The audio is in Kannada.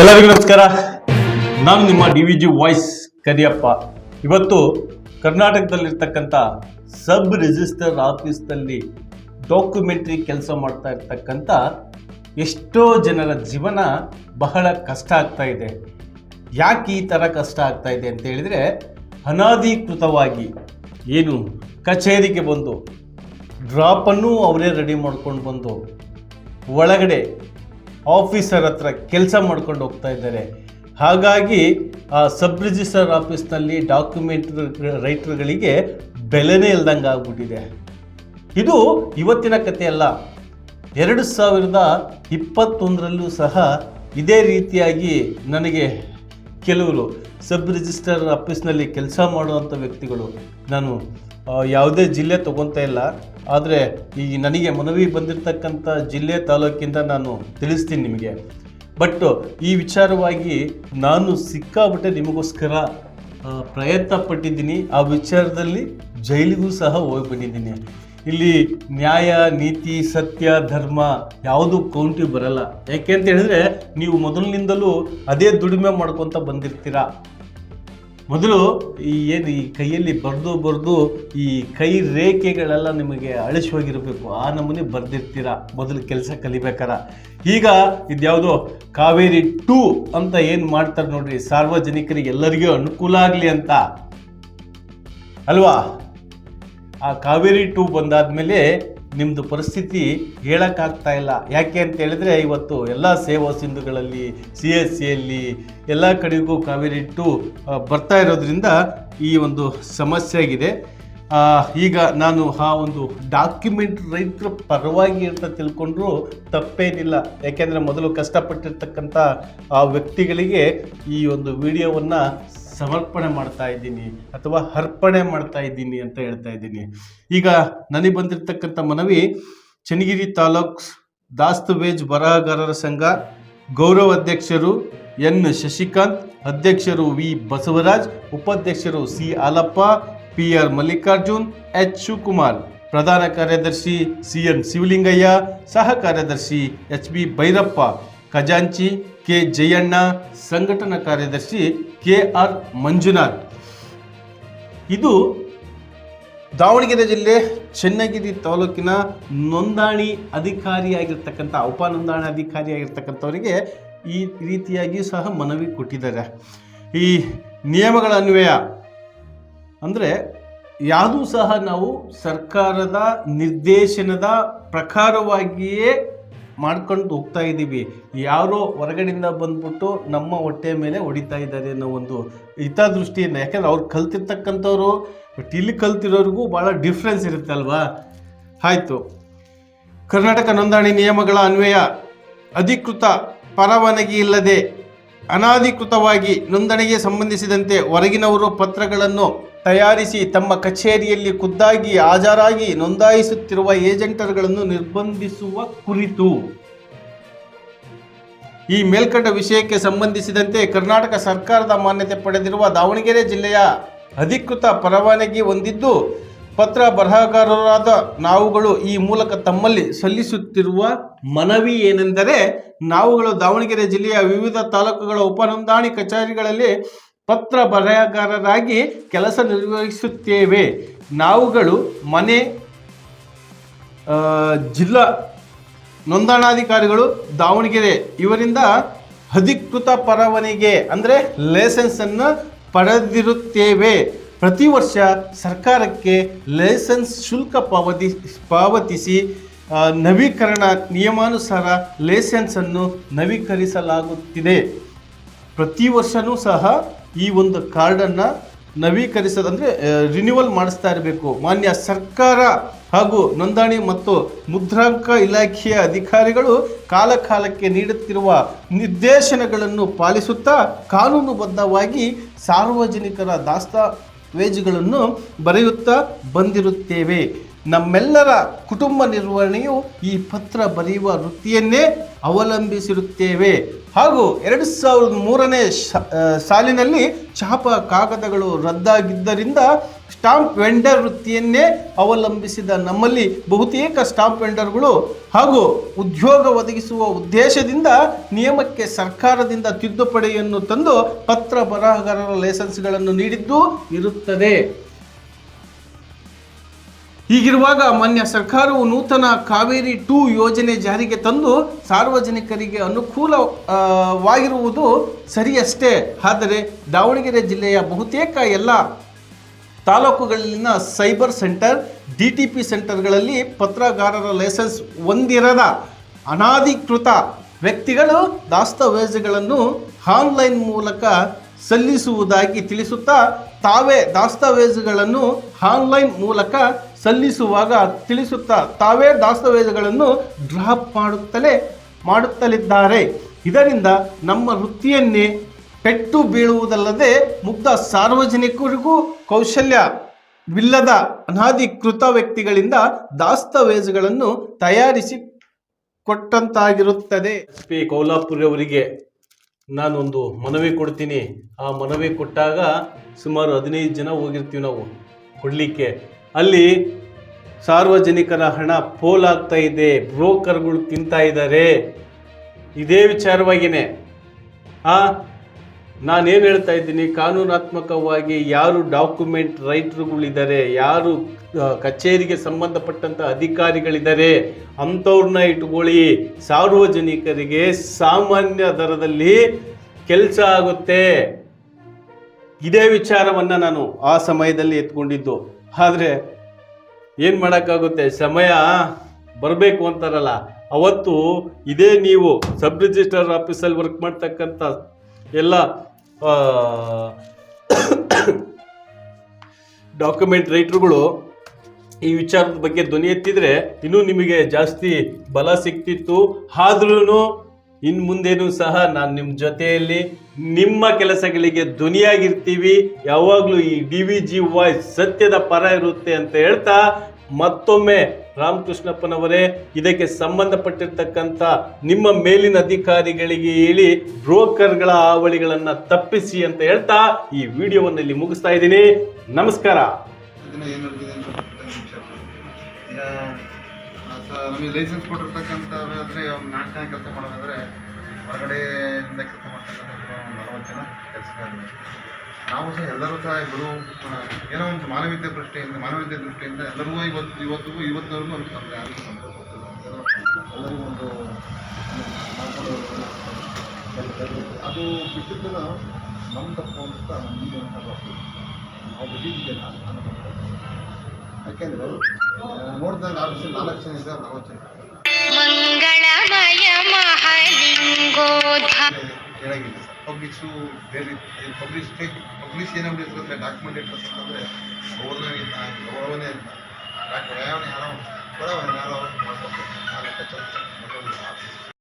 ಎಲ್ಲರಿಗೂ ನಮಸ್ಕಾರ. ನಾನು ನಿಮ್ಮ D V G voice Kariyappa. ಇವತ್ತು ಕರ್ನಾಟಕದಲ್ಲಿರ್ತಕ್ಕಂಥ ಸಬ್ ರಿಜಿಸ್ಟರ್ ಆಫೀಸ್ನಲ್ಲಿ ಡಾಕ್ಯುಮೆಂಟ್ರಿ ಕೆಲಸ ಮಾಡ್ತಾ ಇರ್ತಕ್ಕಂಥ ಎಷ್ಟೋ ಜನರ ಜೀವನ ಬಹಳ ಕಷ್ಟ ಆಗ್ತಾ ಇದೆ. ಯಾಕೆ ಈ ಥರ ಕಷ್ಟ ಆಗ್ತಾ ಇದೆ ಅಂತ ಹೇಳಿದರೆ ಅನಾಧಿಕೃತವಾಗಿ ಏನು ಕಚೇರಿಗೆ ಬಂದು ಡ್ರಾಪನ್ನು ಅವರೇ ರೆಡಿ ಮಾಡ್ಕೊಂಡು ಬಂದು ಒಳಗಡೆ ಆಫೀಸರ್ ಹತ್ರ ಕೆಲಸ ಮಾಡ್ಕೊಂಡು ಹೋಗ್ತಾ ಇದ್ದಾರೆ. ಹಾಗಾಗಿ ಆ ಸಬ್ ರಿಜಿಸ್ಟರ್ ಆಫೀಸ್ನಲ್ಲಿ ಡಾಕ್ಯುಮೆಂಟ್ ರೈಟರ್ಗಳಿಗೆ ಬೆಲೆನೇ ಇಲ್ದಂಗೆ ಆಗ್ಬಿಟ್ಟಿದೆ. ಇದು ಇವತ್ತಿನ ಕಥೆ ಅಲ್ಲ. ಎರಡು ಸಾವಿರದ ಇಪ್ಪತ್ತೊಂದರಲ್ಲೂ ಸಹ ಇದೇ ರೀತಿಯಾಗಿ ನನಗೆ ಕೆಲವರು ಸಬ್ ರಿಜಿಸ್ಟರ್ ಆಫೀಸ್ನಲ್ಲಿ ಕೆಲಸ ಮಾಡುವಂಥ ವ್ಯಕ್ತಿಗಳು. ನಾನು ಯಾವುದೇ ಜಿಲ್ಲೆ ತಗೊತಾ ಇಲ್ಲ. ಆದರೆ ಈ ನನಗೆ ಮನವಿ ಬಂದಿರತಕ್ಕಂಥ ಜಿಲ್ಲೆ ತಾಲೂಕಿಂದ ನಾನು ತಿಳಿಸ್ತೀನಿ ನಿಮಗೆ. ಬಟ್ ಈ ವಿಚಾರವಾಗಿ ನಾನು ಸಿಕ್ಕಾಬಿಟ್ಟೆ ನಿಮಗೋಸ್ಕರ ಪ್ರಯತ್ನ ಪಟ್ಟಿದ್ದೀನಿ ಆ ವಿಚಾರದಲ್ಲಿ ಜೈಲಿಗೂ ಸಹ ಹೋಗಿ ಬಂದಿದ್ದೀನಿ ಇಲ್ಲಿ ನ್ಯಾಯ, ನೀತಿ, ಸತ್ಯ, ಧರ್ಮ ಯಾವುದು ಕೌಂಟಿ ಬರಲ್ಲ. ಯಾಕೆ ಅಂತ ಹೇಳಿದ್ರೆ ನೀವು ಮೊದಲಿನಿಂದಲೂ ಅದೇ ದುಡಿಮೆ ಮಾಡ್ಕೊತ ಬಂದಿರ್ತೀರಾ? ಮೊದಲು ಈ ಏನು ಈ ಕೈಯಲ್ಲಿ ಬರೆದು ಬರೆದು ಈ ಕೈ ರೇಖೆಗಳೆಲ್ಲ ನಿಮಗೆ ಅಳಿಸಿ ಹೋಗಿರಬೇಕು. ಆ ನಮೂನೆ ಬರೆದಿರ್ತೀರ? ಮೊದಲು ಕೆಲಸ ಕಲಿಬೇಕಾರ ಈಗ ಇದ್ಯಾವುದೋ ಕಾವೇರಿ ಟೂ ಅಂತ ಏನು ಮಾಡ್ತಾರೆ ನೋಡ್ರಿ. ಸಾರ್ವಜನಿಕರಿಗೆ ಎಲ್ಲರಿಗೂ ಅನುಕೂಲ ಆಗಲಿ ಅಂತ. ಅಲ್ವಾ? ಆ ಕಾವೇರಿ ಟೂ ಬಂದಾದ್ಮೇಲೆ ನಿಮ್ಮದು ಪರಿಸ್ಥಿತಿ ಹೇಳೋಕ್ಕಾಗ್ತಾ ಇಲ್ಲ. ಯಾಕೆ ಅಂತ ಹೇಳಿದ್ರೆ ಇವತ್ತು ಎಲ್ಲ ಸೇವಾ ಸಿಂಧುಗಳಲ್ಲಿ, ಸಿ ಎಸ್ ಸಿಯಲ್ಲಿ ಎಲ್ಲ ಕಡೆಗೂ ಕಾವೇರಿಟ್ಟು ಬರ್ತಾ ಇರೋದ್ರಿಂದ ಈ ಒಂದು ಸಮಸ್ಯೆ ಆಗಿದೆ. ಈಗ ನಾನು ಆ ಒಂದು ಡಾಕ್ಯುಮೆಂಟ್ ರೈತರ ಪರವಾಗಿ ಅಂತ ತಿಳ್ಕೊಂಡ್ರು ತಪ್ಪೇನಿಲ್ಲ. ಯಾಕೆಂದರೆ ಮೊದಲು ಕಷ್ಟಪಟ್ಟಿರ್ತಕ್ಕಂಥ ಆ ವ್ಯಕ್ತಿಗಳಿಗೆ ಈ ಒಂದು ವಿಡಿಯೋವನ್ನು ಸಮರ್ಪಣೆ ಮಾಡ್ತಾ ಇದ್ದೀನಿ ಅಥವಾ ಅರ್ಪಣೆ ಮಾಡ್ತಾ ಇದ್ದೀನಿ ಅಂತ ಹೇಳ್ತಾ ಇದ್ದೀನಿ. ಈಗ ನನಗೆ ಬಂದಿರತಕ್ಕಂಥ ಮನವಿ, ಚನ್ನಗಿರಿ ತಾಲೂಕ್ ದಾಸ್ತವೇಜ್ ಬರಹಗಾರರ ಸಂಘ ಗೌರವ ಅಧ್ಯಕ್ಷರು ಎನ್ ಶಶಿಕಾಂತ್, ಅಧ್ಯಕ್ಷರು ವಿ ಬಸವರಾಜ್, ಉಪಾಧ್ಯಕ್ಷರು C Alappa P R Mallikarjun, H Shivakumar, ಪ್ರಧಾನ ಕಾರ್ಯದರ್ಶಿ ಸಿ ಎನ್ ಶಿವಲಿಂಗಯ್ಯ, ಸಹ ಕಾರ್ಯದರ್ಶಿ ಎಚ್ ಬಿ ಭೈರಪ್ಪ, ಖಜಾಂಚಿ ಕೆ ಜಯಣ್ಣ, ಸಂಘಟನಾ ಕಾರ್ಯದರ್ಶಿ ಕೆ ಆರ್ ಮಂಜುನಾಥ್. ಇದು ದಾವಣಗೆರೆ ಜಿಲ್ಲೆ ಚನ್ನಗಿರಿ ತಾಲೂಕಿನ ನೋಂದಣಿ ಅಧಿಕಾರಿಯಾಗಿರ್ತಕ್ಕಂಥ, ಉಪ ನೋಂದಣಿ ಅಧಿಕಾರಿಯಾಗಿರ್ತಕ್ಕಂಥವರಿಗೆ ಈ ರೀತಿಯಾಗಿ ಸಹ ಮನವಿ ಕೊಟ್ಟಿದ್ದಾರೆ. ಈ ನಿಯಮಗಳ ಅನ್ವಯ ಅಂದರೆ ಯಾವುದೂ ಸಹ ನಾವು ಸರ್ಕಾರದ ನಿರ್ದೇಶನದ ಪ್ರಕಾರವಾಗಿಯೇ ಮಾಡ್ಕೊಂಡು ಹೋಗ್ತಾ ಇದ್ದೀವಿ. ಯಾರೋ ಹೊರಗಡೆಯಿಂದ ಬಂದ್ಬಿಟ್ಟು ನಮ್ಮ ಹೊಟ್ಟೆ ಮೇಲೆ ಹೊಡಿತಾ ಇದ್ದಾರೆ ಅನ್ನೋ ಒಂದು ಹಿತದೃಷ್ಟಿಯಿಂದ ಯಾಕಂದ್ರೆ ಅವ್ರು ಕಲ್ತಿರ್ತಕ್ಕಂಥವ್ರು ಬಟ್ ಇಲ್ಲಿ ಕಲ್ತಿರೋರಿಗೂ ಭಾಳ ಡಿಫ್ರೆನ್ಸ್ ಇರುತ್ತೆ ಅಲ್ವಾ? ಆಯಿತು. ಕರ್ನಾಟಕ ನೋಂದಣಿ ನಿಯಮಗಳ ಅನ್ವಯ. ಅಧಿಕೃತ ಪರವಾನಗಿ ಇಲ್ಲದೆ ಅನಾಧಿಕೃತವಾಗಿ ನೋಂದಣಿಗೆ ಸಂಬಂಧಿಸಿದಂತೆ ಹೊರಗಿನವರು ಪತ್ರಗಳನ್ನು ತಯಾರಿಸಿ ತಮ್ಮ ಕಚೇರಿಯಲ್ಲಿ ಖುದ್ದಾಗಿ ಹಾಜರಾಗಿ ನೋಂದಾಯಿಸುತ್ತಿರುವ ಏಜೆಂಟರ್ಗಳನ್ನು ನಿರ್ಬಂಧಿಸುವ ಕುರಿತು. ಈ ಮೇಲ್ಕಂಡ ವಿಷಯಕ್ಕೆ ಸಂಬಂಧಿಸಿದಂತೆ ಕರ್ನಾಟಕ ಸರ್ಕಾರದ ಮಾನ್ಯತೆ ಪಡೆದಿರುವ ದಾವಣಗೆರೆ ಜಿಲ್ಲೆಯ ಅಧಿಕೃತ ಪರವಾನಗಿ ಹೊಂದಿದ್ದು, ಪತ್ರ ಬರಹಗಾರರಾದ ನಾವುಗಳು ಈ ಮೂಲಕ ತಮ್ಮಲ್ಲಿ ಸಲ್ಲಿಸುತ್ತಿರುವ ಮನವಿ ಏನೆಂದರೆ, ನಾವುಗಳು ದಾವಣಗೆರೆ ಜಿಲ್ಲೆಯ ವಿವಿಧ ತಾಲೂಕುಗಳ ಉಪನೋಂದಾಣಿ ಕಚೇರಿಗಳಲ್ಲಿ ಪತ್ರ ಬರಹಗಾರರಾಗಿ ಕೆಲಸ ನಿರ್ವಹಿಸುತ್ತೇವೆ. ನಾವುಗಳು ಮನೆ ಜಿಲ್ಲಾ ನೋಂದಣಾಧಿಕಾರಿಗಳು, ದಾವಣಗೆರೆ, ಇವರಿಂದ ಅಧಿಕೃತ ಪರವಾನಿಗೆ, ಅಂದರೆ ಲೈಸೆನ್ಸನ್ನು ಪಡೆದಿರುತ್ತೇವೆ. ಪ್ರತಿ ವರ್ಷ ಸರ್ಕಾರಕ್ಕೆ ಲೈಸೆನ್ಸ್ ಶುಲ್ಕ ಪಾವತಿ, ಪಾವತಿಸಿ ನವೀಕರಣ ನಿಯಮಾನುಸಾರ ಲೈಸೆನ್ಸನ್ನು ನವೀಕರಿಸಲಾಗುತ್ತಿದೆ. ಪ್ರತಿ ವರ್ಷವೂ ಸಹ ಈ ಒಂದು ಕಾರ್ಡನ್ನು ನವೀಕರಿಸೋದು ಅಂದರೆ ರಿನ್ಯೂವಲ್ ಮಾಡಿಸ್ತಾ ಇರಬೇಕು. ಮಾನ್ಯ ಸರ್ಕಾರ ಹಾಗೂ ನೋಂದಣಿ ಮತ್ತು ಮುದ್ರಾಂಕ ಇಲಾಖೆಯ ಅಧಿಕಾರಿಗಳು ಕಾಲಕಾಲಕ್ಕೆ ನೀಡುತ್ತಿರುವ ನಿರ್ದೇಶನಗಳನ್ನು ಪಾಲಿಸುತ್ತಾ ಕಾನೂನುಬದ್ಧವಾಗಿ ಸಾರ್ವಜನಿಕರ ದಾಸ್ತಾವೇಜುಗಳನ್ನು ಬರೆಯುತ್ತಾ ಬಂದಿರುತ್ತೇವೆ. ನಮ್ಮೆಲ್ಲರ ಕುಟುಂಬ ನಿರ್ವಹಣೆಯು ಈ ಪತ್ರ ಬರೆಯುವ ವೃತ್ತಿಯನ್ನೇ ಅವಲಂಬಿಸಿರುತ್ತೇವೆ. ಹಾಗೂ ಎರಡು ಸಾವಿರದ ಮೂರನೇ ಸಾಲಿನಲ್ಲಿ ಛಾಪ ಕಾಗದಗಳು ರದ್ದಾಗಿದ್ದರಿಂದ ಸ್ಟಾಂಪ್ ವೆಂಡರ್ ವೃತ್ತಿಯನ್ನೇ ಅವಲಂಬಿಸಿದ ನಮ್ಮಲ್ಲಿ ಬಹುತೇಕ ಸ್ಟಾಂಪ್ ವೆಂಡರ್ಗಳು ಹಾಗೂ ಉದ್ಯೋಗ ಒದಗಿಸುವ ಉದ್ದೇಶದಿಂದ ನಿಯಮಕ್ಕೆ ಸರ್ಕಾರದಿಂದ ತಿದ್ದುಪಡಿಯನ್ನು ತಂದು ಪತ್ರ ಬರಹಗಾರರ ಲೈಸೆನ್ಸ್ಗಳನ್ನು ನೀಡಿದ್ದು ಇರುತ್ತದೆ. ಹೀಗಿರುವಾಗ ಮಾನ್ಯ ಸರ್ಕಾರವು ನೂತನ ಕಾವೇರಿ ಟೂ ಯೋಜನೆ ಜಾರಿಗೆ ತಂದು ಸಾರ್ವಜನಿಕರಿಗೆ ಅನುಕೂಲವಾಗಿರುವುದು ಸರಿಯಷ್ಟೇ. ಆದರೆ ದಾವಣಗೆರೆ ಜಿಲ್ಲೆಯ ಬಹುತೇಕ ಎಲ್ಲ ತಾಲೂಕುಗಳಲ್ಲಿನ cyber centre, D T P ಸೆಂಟರ್ಗಳಲ್ಲಿ ಪತ್ರಗಾರರ ಲೈಸೆನ್ಸ್ ಹೊಂದಿರದ ಅನಾಧಿಕೃತ ವ್ಯಕ್ತಿಗಳು ದಾಸ್ತಾವೇಜುಗಳನ್ನು ಆನ್ಲೈನ್ ಮೂಲಕ ಸಲ್ಲಿಸುವುದಾಗಿ ತಿಳಿಸುತ್ತಾ, ತಾವೇ ದಾಸ್ತಾವೇಜುಗಳನ್ನು ಆನ್ಲೈನ್ ಮೂಲಕ ಸಲ್ಲಿಸುವಾಗ ತಿಳಿಸುತ್ತಾ ತಾವೇ ದಾಸ್ತಾವೇಜುಗಳನ್ನು ಡ್ರಾಪ್ ಮಾಡುತ್ತಲೇ ಮಾಡುತ್ತಲಿದ್ದಾರೆ. ಇದರಿಂದ ನಮ್ಮ ವೃತ್ತಿಯನ್ನೇ ಪೆಟ್ಟು ಬೀಳುವುದಲ್ಲದೆ ಮುಗ್ಧ ಸಾರ್ವಜನಿಕರಿಗೂ ಕೌಶಲ್ಯವಿಲ್ಲದ ಅನಾಧಿಕೃತ ವ್ಯಕ್ತಿಗಳಿಂದ ದಾಸ್ತಾವೇಜುಗಳನ್ನು ತಯಾರಿಸಿ ಕೊಟ್ಟಂತಾಗಿರುತ್ತದೆ. ಎಸ್ ಪಿ ಕೌಲಾಪುರಿ ಅವರಿಗೆ ನಾನೊಂದು ಮನವಿ ಕೊಡ್ತೀನಿ. ಆ ಮನವಿ ಕೊಟ್ಟಾಗ ಸುಮಾರು ಹದಿನೈದು ಜನ ಹೋಗಿರ್ತೀವಿ ನಾವು. ಕೊಡಲಿಕ್ಕೆ ಅಲ್ಲಿ ಸಾರ್ವಜನಿಕರ ಹಣ ಪೋಲಾಗ್ತಾ ಇದೆ, ಬ್ರೋಕರ್ಗಳು ತಿಂತಾ ಇದ್ದಾರೆ. ಇದೇ ವಿಚಾರವಾಗಿಯೇ ಆ, ನಾನೇನು ಹೇಳ್ತಾ ಇದ್ದೀನಿ, ಕಾನೂನಾತ್ಮಕವಾಗಿ ಯಾರು ಡಾಕ್ಯುಮೆಂಟ್ ರೈಟರ್ಗಳಿದ್ದಾರೆ, ಯಾರು ಕಚೇರಿಗೆ ಸಂಬಂಧಪಟ್ಟಂಥ ಅಧಿಕಾರಿಗಳಿದ್ದಾರೆ, ಅಂಥವ್ರನ್ನ ಇಟ್ಕೊಳ್ಳಿ. ಸಾರ್ವಜನಿಕರಿಗೆ ಸಾಮಾನ್ಯ ದರದಲ್ಲಿ ಕೆಲಸ ಆಗುತ್ತೆ. ಇದೇ ವಿಚಾರವನ್ನು ನಾನು ಆ ಸಮಯದಲ್ಲಿ ಎತ್ಕೊಂಡಿದ್ದು. ಆದರೆ ಏನು ಮಾಡೋಕ್ಕಾಗುತ್ತೆ? ಸಮಯ ಬರಬೇಕು ಅಂತಾರಲ್ಲ. ಅವತ್ತು ಇದೇ ನೀವು ಸಬ್ ರಿಜಿಸ್ಟರ್ ಆಫೀಸಲ್ಲಿ ವರ್ಕ್ ಮಾಡ್ತಕ್ಕಂಥ ಎಲ್ಲ ಡಾಕ್ಯುಮೆಂಟ್ ರೈಟ್ರುಗಳು ಈ ವಿಚಾರದ ಬಗ್ಗೆ ಧ್ವನಿ ಎತ್ತಿದರೆ ಇನ್ನೂ ನಿಮಗೆ ಜಾಸ್ತಿ ಬಲ ಸಿಕ್ತಿತ್ತು ಆದ್ರೂ ಇನ್ನು ಮುಂದೇನು ಸಹ ನಾನು ನಿಮ್ಮ ಜೊತೆಯಲ್ಲಿ ನಿಮ್ಮ ಕೆಲಸಗಳಿಗೆ ಧ್ವನಿಯಾಗಿರ್ತೀವಿ. ಯಾವಾಗಲೂ ಈ ಡಿ ವಿ ಜಿ ವಾಯ್ಸ್ ಸತ್ಯದ ಪರ ಇರುತ್ತೆ ಅಂತ ಹೇಳ್ತಾ ಮತ್ತೊಮ್ಮೆ ರಾಮಕೃಷ್ಣಪ್ಪನವರೇ, ಇದಕ್ಕೆ ಸಂಬಂಧಪಟ್ಟಿರ್ತಕ್ಕಂಥ ನಿಮ್ಮ ಮೇಲಿನ ಅಧಿಕಾರಿಗಳಿಗೆ ಹೇಳಿ ಬ್ರೋಕರ್ಗಳ ಹಾವಳಿಗಳನ್ನು ತಪ್ಪಿಸಿ ಅಂತ ಹೇಳ್ತಾ ಈ ವಿಡಿಯೋವನ್ನು ಇಲ್ಲಿ ಮುಗಿಸ್ತಾ ಇದ್ದೀನಿ. ನಮಸ್ಕಾರ. ನಮಗೆ ಲೈಸೆನ್ಸ್ ಕೊಟ್ಟಿರ್ತಕ್ಕಂಥ ಅಂದರೆ ನಾಲ್ಕು ಜನ ಕೆಲಸ ಮಾಡೋದಾದರೆ ಹೊರಗಡೆಯಿಂದ ಕೆಲಸ ಮಾಡ್ತಕ್ಕಂಥ ಒಂದು ನಲವತ್ತು ಜನ ಕೆಲಸಗಾರರು ನಾವು ಸಹ ಎಲ್ಲರೂ ಸಹ ಇಬ್ಬರು, ಏನೋ ಒಂದು ಮಾನವೀಯತೆ ದೃಷ್ಟಿಯಿಂದ ಮಾನವೀಯತೆ ದೃಷ್ಟಿಯಿಂದ ಎಲ್ಲರಿಗೂ ಇವತ್ತು, ಇವತ್ತಿಗೂ, ಇವತ್ತಿನವರೆಗೂ ಒಂದು ಅಂತ ಎಲ್ಲರಿಗೂ ಒಂದು. ಅದು ಬಿಟ್ಟಿದ್ದು ನಮ್ಮ ತಪ್ಪು ಅಂತ ನಮಗೆ ನಾವು ಬಿಟ್ಟಿದ್ದೇನೆ ನಾನು ಯಾಕೆಂದರೆ ನೋಡಿದಾಗ ಆರು ಜನ ನಾಲ್ಕು ಜನ ಇದ್ದಾರೆ ನಲವತ್ತು ಜನ ಕೇಳಾಗಿಲ್ಲ ಸರ್ ಪಬ್ಲಿಕ್ಸು ಬೇರೆ ಪಬ್ಲಿಷ್ ಪಬ್ಲಿಷ್ ಏನಾಗಬೇಕು ಅಂದರೆ ಡಾಕ್ಯುಮೆಂಟ್ ಇರ್ತದೆ ಅಂತಂದರೆ ಅವ್ರನ್ನ ಇಲ್ಲ ಅವನೇ ಇಲ್ಲ. ಡಾಕ್ಟರ್ ಯಾವನೇ ಯಾರೋ ಬಡವನೇ ಯಾರೋ